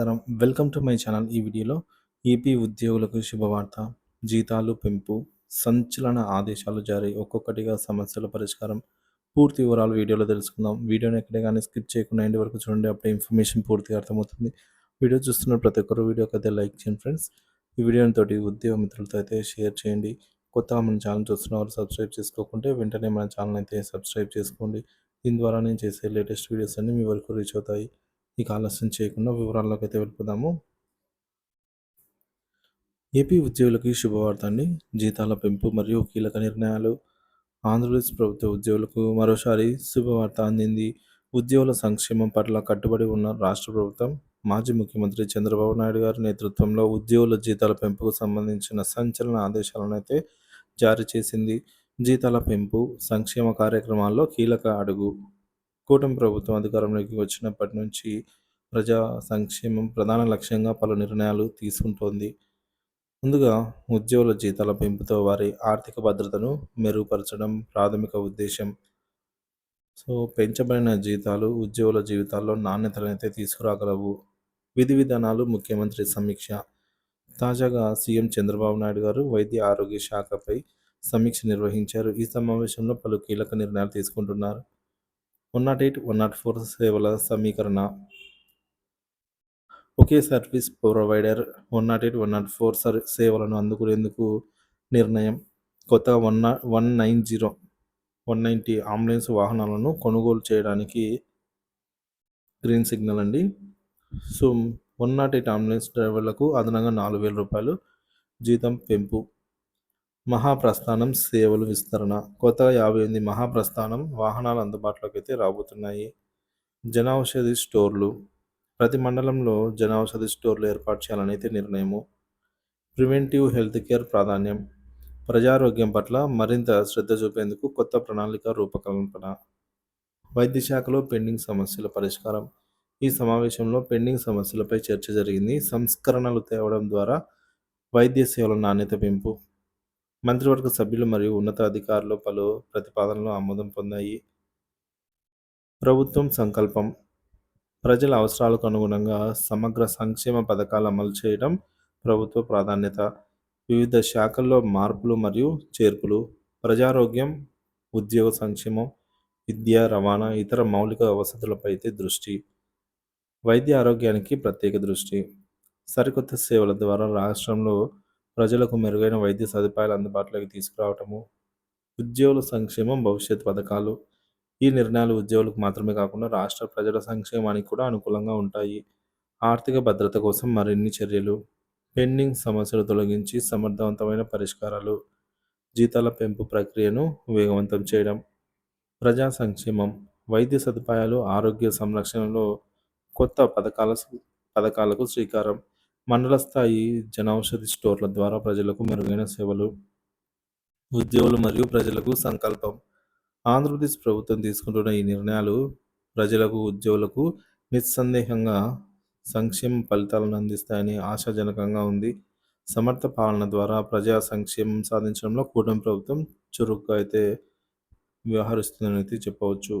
నమస్కారం. Welcome to my channel. ఈ వీడియోలో ఏపీ ఉద్యోగులకు శుభవార్త. జీతాలు పెంపు సంచలన ఆదేశాలు జారీ. ఒక్కొక్కటిగా సమస్యల పరిష్కారం పూర్తి వివరాలు వీడియోలో తెలుసుకుందాం. వీడియోని ఎక్కడే కానీ స్కిప్ చేయకుండా ఇంటి వరకు చూడండి. అప్పుడే ఇన్ఫర్మేషన్ పూర్తిగా అర్థమవుతుంది. వీడియో చూస్తున్న ప్రతి ఒక్కరు వీడియోకి అయితే లైక్ చేయండి ఫ్రెండ్స్. ఈ వీడియోని తోటి ఉద్యోగ మిత్రులతో అయితే షేర్ చేయండి. కొత్తగా మన ఛానల్ చూస్తున్న వారు సబ్స్క్రైబ్ చేసుకోకుంటే వెంటనే మన ఛానల్ అయితే సబ్స్క్రైబ్ చేసుకోండి. దీని ద్వారా నేను చేసే లేటెస్ట్ వీడియోస్ అన్ని మీ వరకు రీచ్ అవుతాయి. ఇక ఆలస్యం చేయకుండా వివరాల్లోకి అయితే వెళ్ళిపోదాము. ఏపీ ఉద్యోగులకి శుభవార్త అండి. జీతాల పెంపు మరియు కీలక నిర్ణయాలు. ఆంధ్రప్రదేశ్ ప్రభుత్వ ఉద్యోగులకు మరోసారి శుభవార్త అందింది. ఉద్యోగుల సంక్షేమం పట్ల కట్టుబడి ఉన్న రాష్ట్ర ప్రభుత్వం మాజీ ముఖ్యమంత్రి చంద్రబాబు నాయుడు గారి నేతృత్వంలో ఉద్యోగుల జీతాల పెంపుకు సంబంధించిన సంచలన ఆదేశాలను అయితే జారీ చేసింది. జీతాల పెంపు సంక్షేమ కార్యక్రమాల్లో కీలక అడుగు. కూటమి ప్రభుత్వం అధికారంలోకి వచ్చినప్పటి నుంచి ప్రజా సంక్షేమం ప్రధాన లక్ష్యంగా పలు నిర్ణయాలు తీసుకుంటోంది. ముందుగా ఉద్యోగుల జీతాల పెంపుతో వారి ఆర్థిక భద్రతను మెరుగుపరచడం ప్రాథమిక ఉద్దేశం సో పెంచబడిన జీతాలు ఉద్యోగుల జీవితాల్లో నాణ్యతలను అయితే తీసుకురాగలవు. విధి విధానాలు ముఖ్యమంత్రి సమీక్ష. తాజాగా సీఎం చంద్రబాబు నాయుడు గారు వైద్య ఆరోగ్య శాఖపై సమీక్ష నిర్వహించారు. ఈ సమావేశంలో పలు కీలక నిర్ణయాలు తీసుకుంటున్నారు. One not eight one not four సేవల సమీకరణ. ఒకే service provider one not eight one not four sir సేవలను అందుకునేందుకు నిర్ణయం. కొత్త వన్ నా one nine zero one ninety ambulance వాహనాలను కొనుగోలు చేయడానికి గ్రీన్ సిగ్నల్ అండి. So one not eight ambulance డ్రైవర్లకు అదనంగా నాలుగు వేల రూపాయలు జీతం పెంపు. మహాప్రస్థానం సేవలు విస్తరణ. కొత్తగా యాభై ఎనిమిది మహాప్రస్థానం వాహనాలు అందుబాటులోకి అయితే రాబోతున్నాయి. జనౌషధి స్టోర్లు. ప్రతి మండలంలో జనౌషధి స్టోర్లు ఏర్పాటు చేయాలని అయితే నిర్ణయము. ప్రివెంటివ్ హెల్త్ కేర్ ప్రాధాన్యం. ప్రజారోగ్యం పట్ల మరింత శ్రద్ధ చూపేందుకు కొత్త ప్రణాళిక రూపకల్పన. వైద్య శాఖలో పెండింగ్ సమస్యల పరిష్కారం. ఈ సమావేశంలో పెండింగ్ సమస్యలపై చర్చ జరిగింది. సంస్కరణలు తేవడం ద్వారా వైద్య సేవల నాణ్యత పెంపు. మంత్రివర్గ సభ్యులు మరియు ఉన్నతాధికారులు పలు ప్రతిపాదనలు ఆమోదం పొందాయి. ప్రభుత్వం సంకల్పం. ప్రజల అవసరాలకు అనుగుణంగా సమగ్ర సంక్షేమ పథకాలు అమలు చేయడం ప్రభుత్వ ప్రాధాన్యత. వివిధ శాఖల్లో మార్పులు మరియు చేర్పులు. ప్రజారోగ్యం ఉద్యోగ సంక్షేమం విద్య రవాణా ఇతర మౌలిక వసతులపై దృష్టి. వైద్య ఆరోగ్యానికి ప్రత్యేక దృష్టి. సరికొత్త సేవల ద్వారా రాష్ట్రంలో ప్రజలకు మెరుగైన వైద్య సదుపాయాలు అందుబాటులోకి తీసుకురావటము ఉద్యోగుల సంక్షేమం భవిష్యత్ పథకాలు. ఈ నిర్ణయాలు ఉద్యోగులకు మాత్రమే కాకుండా రాష్ట్ర ప్రజల సంక్షేమానికి కూడా అనుకూలంగా ఉంటాయి. ఆర్థిక భద్రత కోసం మరిన్ని చర్యలు. పెండింగ్ సమస్యలు తొలగించి సమర్థవంతమైన పరిష్కారాలు. జీతాల పెంపు ప్రక్రియను వేగవంతం చేయడం. ప్రజా సంక్షేమం. వైద్య సదుపాయాలు ఆరోగ్య సంరక్షణలో కొత్త పథకాల పథకాలకు శ్రీకారం. మండల స్థాయి జనౌషధి స్టోర్ల ద్వారా ప్రజలకు మెరుగైన సేవలు ఉద్యోగులు మరియు ప్రజలకు సంకల్పం. ఆంధ్రప్రదేశ్ ప్రభుత్వం తీసుకుంటున్న ఈ నిర్ణయాలు ప్రజలకు ఉద్యోగులకు నిస్సందేహంగా సంక్షేమ ఫలితాలను అందిస్తాయని ఆశాజనకంగా ఉంది. సమర్థ పాలన ద్వారా ప్రజా సంక్షేమం సాధించడంలో కూటమి ప్రభుత్వం చురుగ్గా అయితే వ్యవహరిస్తుందని అయితే చెప్పవచ్చు.